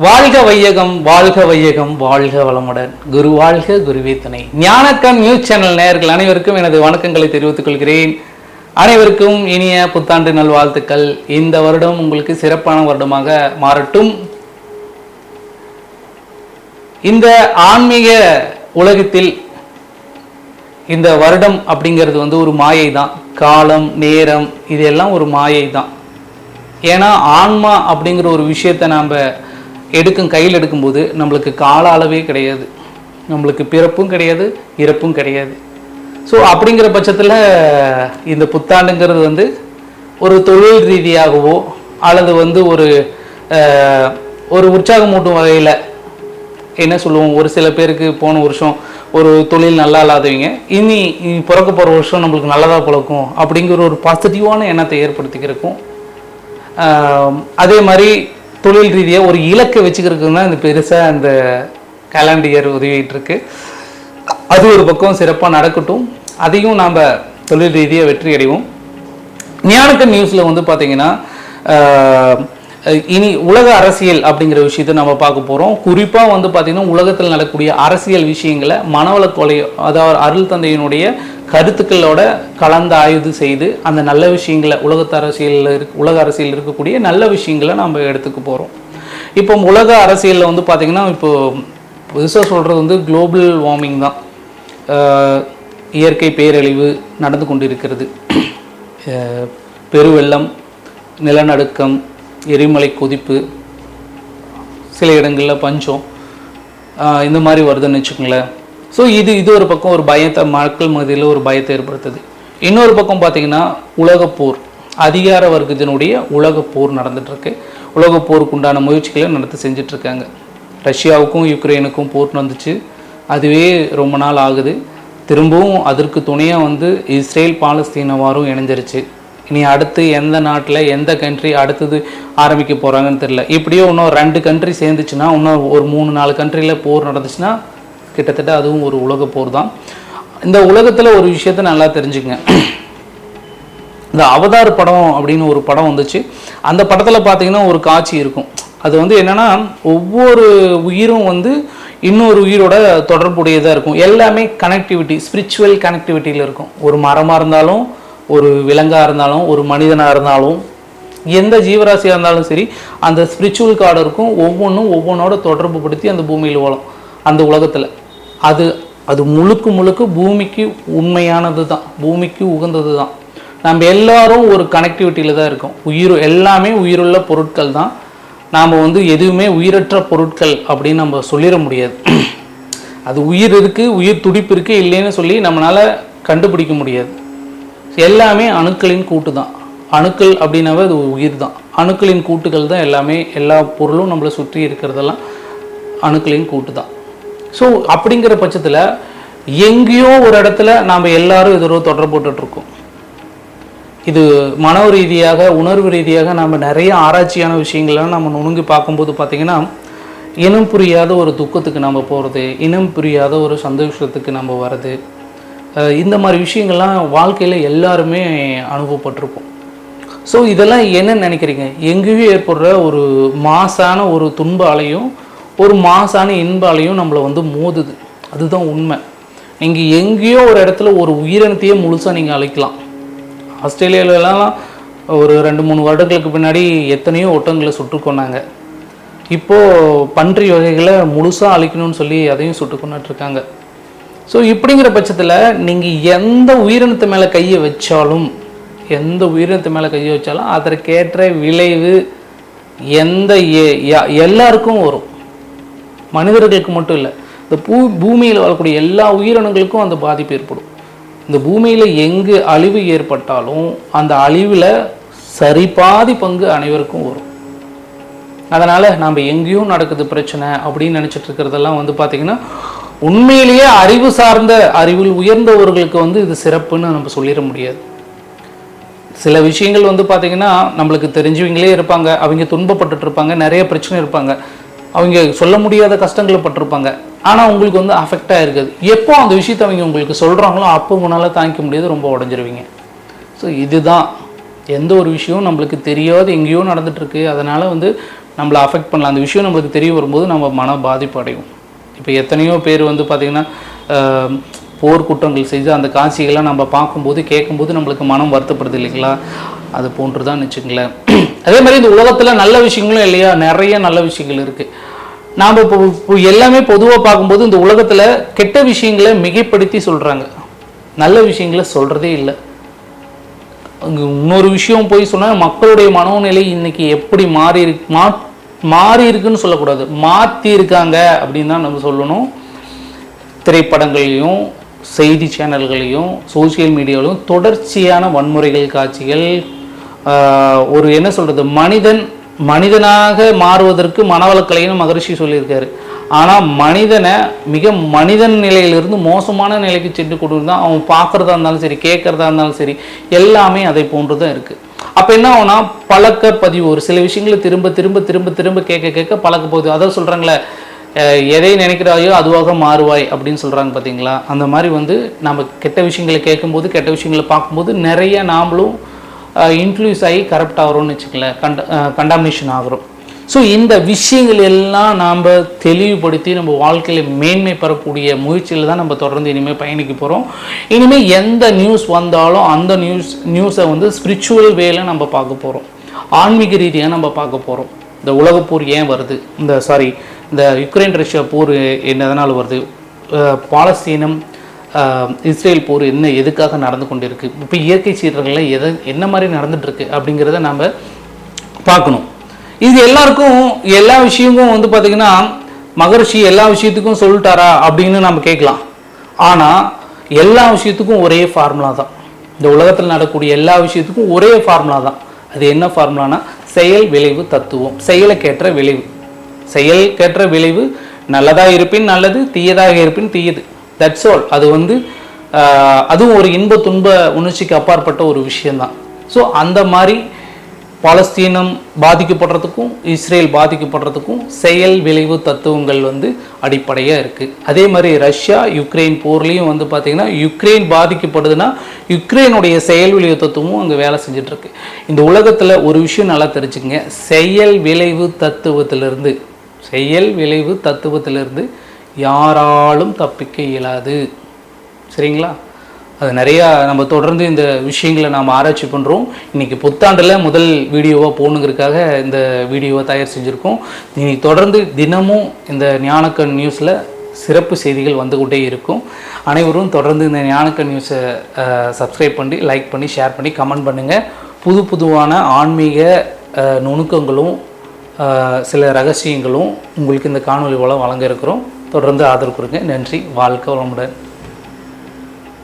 வாழ்க வையகம் வாழ்க வையகம் வாழ்க வளமுடன். குரு வாழ்க குருவே துணை. ஞானக்கம் நியூஸ் சேனல் நேயர்கள் அனைவருக்கும் எனது வணக்கங்களை தெரிவித்துக் கொள்கிறேன். அனைவருக்கும் இனிய புத்தாண்டு நல்வாழ்த்துக்கள். இந்த வருடம் உங்களுக்கு சிறப்பான வருடமாக மாறட்டும். இந்த ஆன்மீக உலகத்தில் இந்த வருடம் அப்படிங்கிறது வந்து ஒரு மாயை தான் காலம் நேரம் இதெல்லாம் ஒரு மாயை தான் ஏன்னா ஆன்மா அப்படிங்கிற ஒரு விஷயத்தை நாம் எடுக்கும் கையில் எடுக்கும்போது நம்மளுக்கு கால அளவே கிடையாது. நம்மளுக்கு பிறப்பும் கிடையாது இறப்பும் கிடையாது. ஸோ அப்படிங்கிற பட்சத்தில் இந்த புத்தாண்டுங்கிறது வந்து ஒரு தொழில் ரீதியாகவோ அல்லது வந்து ஒரு ஒரு உற்சாகமூட்டும் வகையில் என்ன சொல்லுவோம் ஒரு சில பேருக்கு போன வருஷம் ஒரு தொழில் நல்லா இல்லாதவங்க இனி இனி பிறக்க போகிற வருஷம் நம்மளுக்கு நல்லதாக பிழக்கும் அப்படிங்கிற ஒரு பாசிட்டிவான எண்ணத்தை ஏற்படுத்திக்கிறக்கும் அதே மாதிரி தொழில் ரீதியாக ஒரு இலக்கை வச்சுக்கிறதுக்கு தான் இந்த பெருசாக அந்த கேலண்டியர் உதவிட்டு இருக்கு அது ஒரு பக்கம் சிறப்பாக நடக்கட்டும். அதையும் நாம் தொழில் ரீதியாக வெற்றி அடைவோம் ஞானக்கன் நியூஸில் வந்து பார்த்தீங்கன்னா ஆஹ், இனி உலக அரசியல் அப்படிங்கிற விஷயத்தை நம்ம பார்க்க போகிறோம் குறிப்பாக வந்து பார்த்தீங்கன்னா உலகத்தில் நடக்கக்கூடிய அரசியல் விஷயங்களை மனவள கொலை அதாவது அருள் தந்தையினுடைய கருத்துக்களோட கலந்து ஆய்வு செய்து அந்த நல்ல விஷயங்களை உலகத்து அரசியலில் இருக்கு உலக அரசியல் இருக்கக்கூடிய நல்ல விஷயங்களை நம்ம எடுத்துக்க போகிறோம் இப்போ உலக அரசியலில் வந்து பார்த்திங்கன்னா இப்போ புதுசாக சொல்கிறது வந்து குளோபல் வார்மிங் தான். இயற்கை பேரழிவு நடந்து கொண்டிருக்கிறது. இருக்கிறது பெருவெள்ளம் நிலநடுக்கம் எரிமலை கொதிப்பு சில இடங்களில் பஞ்சம் இந்த மாதிரி வருதுன்னு வச்சுக்கோங்களேன். ஸோ இது இது ஒரு பக்கம் ஒரு பயத்தை மக்கள் மத்தியில் ஒரு பயத்தை ஏற்படுத்துது. இன்னொரு பக்கம் பார்த்தீங்கன்னா உலகப்போர் அதிகார வர்க்கத்தினுடைய உலகப்போர் நடந்துகிட்ருக்கு உலகப்போருக்கு உண்டான முயற்சிகளை நடத்தி செஞ்சிட்ருக்காங்க ரஷ்யாவுக்கும் யுக்ரைனுக்கும் போர் நடந்துச்சு. அதுவே ரொம்ப நாள் ஆகுது. திரும்பவும் அதற்கு துணையாக வந்து இஸ்ரேல் பாலஸ்தீனவாரும் இணைஞ்சிருச்சு. இனி அடுத்து எந்த நாட்டில் எந்த கண்ட்ரி அடுத்தது ஆரம்பிக்க போகிறாங்கன்னு தெரியல. இப்படியோ இன்னும் ரெண்டு கண்ட்ரி சேர்ந்துச்சுன்னா இன்னும் ஒரு மூணு நாலு கண்ட்ரியில் போர் நடந்துச்சுன்னா கிட்டத்தட்ட அதுவும் ஒரு உலக போர் தான். இந்த உலகத்தில் ஒரு விஷயத்த நல்லா தெரிஞ்சுங்க இந்த அவதார் படம் அப்படின்னு ஒரு படம் வந்துச்சு. அந்த படத்தில் பார்த்தீங்கன்னா ஒரு காட்சி இருக்கும். அது வந்து என்னென்னா ஒவ்வொரு உயிரும் வந்து இன்னொரு உயிரோட தொடர்புடையதாக இருக்கும். எல்லாமே கனெக்டிவிட்டி ஸ்பிரிச்சுவல் கனெக்டிவிட்டியில் இருக்கும். ஒரு மரமாக இருந்தாலும் ஒரு விலங்காக இருந்தாலும் ஒரு மனிதனாக இருந்தாலும் எந்த ஜீவராசியாக இருந்தாலும் சரி அந்த ஸ்பிரிச்சுவல் கார்டு இருக்கும். ஒவ்வொன்றும் ஒவ்வொன்றோட தொடர்பு படுத்தி அந்த பூமியில் வாழும். அந்த உலகத்தில். அது அது முழுக்க முழுக்க பூமிக்கு உண்மையானது தான். பூமிக்கு உகந்தது தான். நம்ம எல்லாரும் ஒரு கனெக்டிவிட்டியில் தான் இருக்கோம். உயிர் எல்லாமே உயிருள்ள பொருட்கள் தான். நாம் வந்து எதுவுமே உயிரற்ற பொருட்கள் அப்படின்னு நம்ம சொல்லிட முடியாது. அது உயிர் இருக்குது உயிர் துடிப்பு இருக்குது இல்லைன்னு சொல்லி நம்மளால் கண்டுபிடிக்க முடியாது. எல்லாமே அணுக்களின் கூட்டு தான் அணுக்கள் அப்படின்னாவே அது உயிர் தான் அணுக்களின் கூட்டுகள் தான் எல்லாமே எல்லா பொருளும் நம்மளை சுற்றி இருக்கிறதெல்லாம் அணுக்களின் கூட்டு தான் ஸோ அப்படிங்கிற பட்சத்தில் எங்கேயோ ஒரு இடத்துல நாம் எல்லாரும் இதோட தொடர்புட்டுருக்கோம் இது மன ரீதியாக உணர்வு ரீதியாக நம்ம நிறைய ஆராய்ச்சியான விஷயங்கள்லாம் நம்ம நுணுங்கி பார்க்கும்போது பார்த்திங்கன்னா இனம் புரியாத ஒரு துக்கத்துக்கு நம்ம போகிறது இனம் புரியாத ஒரு சந்தோஷத்துக்கு நம்ம வர்றது இந்த மாதிரி விஷயங்கள்லாம் வாழ்க்கையில் எல்லாருமே அனுபவப்பட்டிருப்போம். ஸோ இதெல்லாம் என்ன நினைக்கிறீங்க? எங்கேயும் ஏற்படுற ஒரு மாசான ஒரு துன்ப அலையும் ஒரு மாசான இன்ப அலையும் நம்மளை வந்து மோதுது. அதுதான் உண்மை. நீங்கள் எங்கேயோ ஒரு இடத்துல ஒரு உயிரினத்தையே முழுசாக நீங்கள் அழைக்கலாம். ஆஸ்திரேலியாவிலலாம் ஒரு ரெண்டு மூணு வருடங்களுக்கு பின்னாடி எத்தனையோ ஒட்டங்களை சுட்டுக்கொண்டாங்க இப்போது பன்றி வகைகளை முழுசாக அழிக்கணும்னு சொல்லி அதையும் சுட்டு கொண்டுட்ருக்காங்க ஸோ இப்படிங்கிற பட்சத்தில் நீங்கள் எந்த உயிரினத்து மேலே கையை வச்சாலும் எந்த உயிரினத்து மேலே கையை வச்சாலும் அதற்கேற்ற விளைவு எந்த எ- எல்லாருக்கும் வரும். மனிதர்களுக்கு மட்டும் இல்லை இந்த பூ பூமியில் வாழக்கூடிய எல்லா உயிரினங்களுக்கும் அந்த பாதிப்பு ஏற்படும். இந்த பூமியில் எங்கு அழிவு ஏற்பட்டாலும் அந்த அழிவில் சரிபாதி பங்கு அனைவருக்கும் வரும். அதனால் நம்ம எங்கேயும் நடக்குது பிரச்சனை அப்படின்னு நினச்சிட்டு இருக்கிறதெல்லாம் வந்து பார்த்திங்கன்னா உண்மையிலேயே அறிவு சார்ந்த அறிவில் உயர்ந்தவர்களுக்கு வந்து இது சிறப்புன்னு நம்ம சொல்லிட முடியாது. சில விஷயங்கள் வந்து பார்த்திங்கன்னா நம்மளுக்கு தெரிஞ்சவங்களே இருப்பாங்க அவங்க துன்பப்பட்டுட்டு இருப்பாங்க நிறைய பிரச்சனை இருப்பாங்க. அவங்க சொல்ல முடியாத கஷ்டங்களை பட்டிருப்பாங்க. ஆனால் உங்களுக்கு வந்து அஃபெக்ட் ஆகிருக்குது எப்போ அந்த விஷயத்தை அவங்க உங்களுக்கு சொல்கிறாங்களோ அப்போ உங்களால் தாங்கிக்க முடியாது ரொம்ப உடஞ்சிருவீங்க. ஸோ இதுதான். எந்த ஒரு விஷயம் நம்மளுக்கு தெரியாத எங்கேயோ நடந்துட்டுருக்கு அதனால் வந்து நம்மளை அஃபெக்ட் பண்ணலாம். அந்த விஷயம் நம்மளுக்கு தெரிய வரும்போது நம்ம மன பாதிப்பு அடையும் இப்போ எத்தனையோ பேர் வந்து பார்த்திங்கன்னா ஆஹ், போர் குற்றங்கள் செய்து அந்த காட்சிகள்லாம் நம்ம பார்க்கும்போது கேட்கும்போது நம்மளுக்கு மனம் வருத்தப்படுது இல்லைங்களா? அது போன்று தான் வச்சுங்களேன் அதே மாதிரி இந்த உலகத்தில் நல்ல விஷயங்களும் இல்லையா? நிறைய நல்ல விஷயங்கள் இருக்குது நாம் இப்போ இப்போ எல்லாமே பொதுவாக பார்க்கும்போது இந்த உலகத்தில் கெட்ட விஷயங்களை மிகைப்படுத்தி சொல்கிறாங்க நல்ல விஷயங்களை சொல்கிறதே இல்லை. அங்கே இன்னொரு விஷயம் போய் சொன்னால் மக்களுடைய மனோநிலை இன்னைக்கு எப்படி மாறி இருக்கு மா மாறி இருக்குன்னு சொல்லக்கூடாது. மாற்றி இருக்காங்க அப்படின்னு தான் நம்ம சொல்லணும். திரைப்படங்களையும் செய்தி சேனல்களையும் சோஷியல் மீடியாவிலும் தொடர்ச்சியான வன்முறைகள் காட்சிகள் ஒரு என்ன சொல்கிறது மனிதன் மனிதனாக மாறுவதற்கு மனவளக்கலைன்னு மகரிஷி சொல்லியிருக்காரு. ஆனால் மனிதனை மிக மனிதன் நிலையிலிருந்து மோசமான நிலைக்கு சென்று கொண்டு தான் அவன் பார்க்குறதா இருந்தாலும் சரி கேட்குறதா இருந்தாலும் சரி எல்லாமே அதை போன்று தான் இருக்குது அப்போ என்ன ஆகும்னா பழக்க பதிவு ஒரு சில விஷயங்களை திரும்ப திரும்ப திரும்ப திரும்ப கேட்க கேட்க பழக்க போகுது. அதான் சொல்கிறாங்களே எதை நினைக்கிறாயோ அதுவாக மாறுவாய் அப்படின்னு சொல்கிறாங்க பார்த்தீங்களா அந்த மாதிரி வந்து நம்ம கெட்ட விஷயங்களை கேட்கும்போது கெட்ட விஷயங்களை பார்க்கும்போது நிறைய நாமளும் இன்ஃப்ளூயன்ஸ் ஆகி கரப்ட் ஆகிறோம்னு வச்சுக்கல கண்ட கண்டாமினேஷன் ஆகிறோம். ஸோ இந்த விஷயங்கள் எல்லாம் நாம் தெளிவுபடுத்தி நம்ம வாழ்க்கையில் மேன்மை பெறக்கூடிய முயற்சியில் தான் நம்ம தொடர்ந்து இனிமேல் பயணிக்க போகிறோம் இனிமேல் எந்த நியூஸ் வந்தாலும் அந்த நியூஸ் நியூஸை வந்து ஸ்பிரிச்சுவல் வேல நம்ம பார்க்க போகிறோம் ஆன்மீக ரீதியாக நம்ம பார்க்க போகிறோம் இந்த உலகப்போர் ஏன் வருது? இந்த சாரி இந்த யுக்ரைன் ரஷ்யா போர் என்ன எதனால் வருது? பாலஸ்தீனம் இஸ்ரேல் போர் என்ன எதுக்காக நடந்து கொண்டிருக்கு? இப்போ இயற்கை சீற்றங்கள்லாம் எதை என்ன மாதிரி நடந்துகிட்ருக்கு அப்படிங்கிறத நம்ம பார்க்கணும். இது எல்லாருக்கும் எல்லா விஷயமும் வந்து பார்த்திங்கன்னா மகரிஷி எல்லா விஷயத்துக்கும் சொல்லிட்டாரா அப்படின்னு நம்ம கேட்கலாம். ஆனால் எல்லா விஷயத்துக்கும் ஒரே ஃபார்முலா தான். இந்த உலகத்தில் நடக்கக்கூடிய எல்லா விஷயத்துக்கும் ஒரே ஃபார்முலா தான். அது என்ன ஃபார்முலானா செயல் விளைவு தத்துவம். செயலுக்கேற்ற விளைவு. செயலுக்கேற்ற விளைவு நல்லதாக இருப்பின் நல்லது தீயதாக இருப்பின் தீயது. தட்ஸ் ஆல் அது வந்து அதுவும் ஒரு இன்ப துன்ப உணர்ச்சிக்கு அப்பாற்பட்ட ஒரு விஷயம்தான். ஸோ அந்த மாதிரி பாலஸ்தீனம் பாதிக்கப்படுறதுக்கும் இஸ்ரேல் பாதிக்கப்படுறதுக்கும் செயல் விளைவு தத்துவங்கள் வந்து அடிப்படையாக இருக்குது அதே மாதிரி ரஷ்யா யுக்ரைன் போர்லேயும் வந்து பார்த்திங்கன்னா யுக்ரைன் பாதிக்கப்படுதுன்னா யுக்ரைனுடைய செயல் விளைவு தத்துவமும் அங்கே வேலை செஞ்சிட்ருக்கு. இந்த உலகத்தில் ஒரு விஷயம் நல்லா தெரிஞ்சுங்க செயல் விளைவு தத்துவத்திலிருந்து செயல் விளைவு தத்துவத்திலிருந்து யாராலும் தப்பிக்க இயலாது. சரிங்களா? அது நிறையா நம்ம தொடர்ந்து இந்த விஷயங்களை நாம் ஆராய்ச்சி பண்ணுறோம் இன்றைக்கி புத்தாண்டில் முதல் வீடியோவாக போகணுங்கிறதுக்காக இந்த வீடியோவை தயார் செஞ்சுருக்கோம். இனி தொடர்ந்து தினமும் இந்த ஞானக்கண் நியூஸில் சிறப்பு செய்திகள் வந்து கொண்டே இருக்கும். அனைவரும் தொடர்ந்து இந்த ஞானக்கண் நியூஸை சப்ஸ்கிரைப் பண்ணி லைக் பண்ணி ஷேர் பண்ணி கமெண்ட் பண்ணுங்கள் புது புதுவான ஆன்மீக நுணுக்கங்களும் சில ரகசியங்களும் உங்களுக்கு இந்த காணொலி மூலம் வழங்க இருக்கிறோம். தொடர்ந்து ஆதரவு கொடுங்க. நன்றி. வாழ்க்கை வளமுடன்.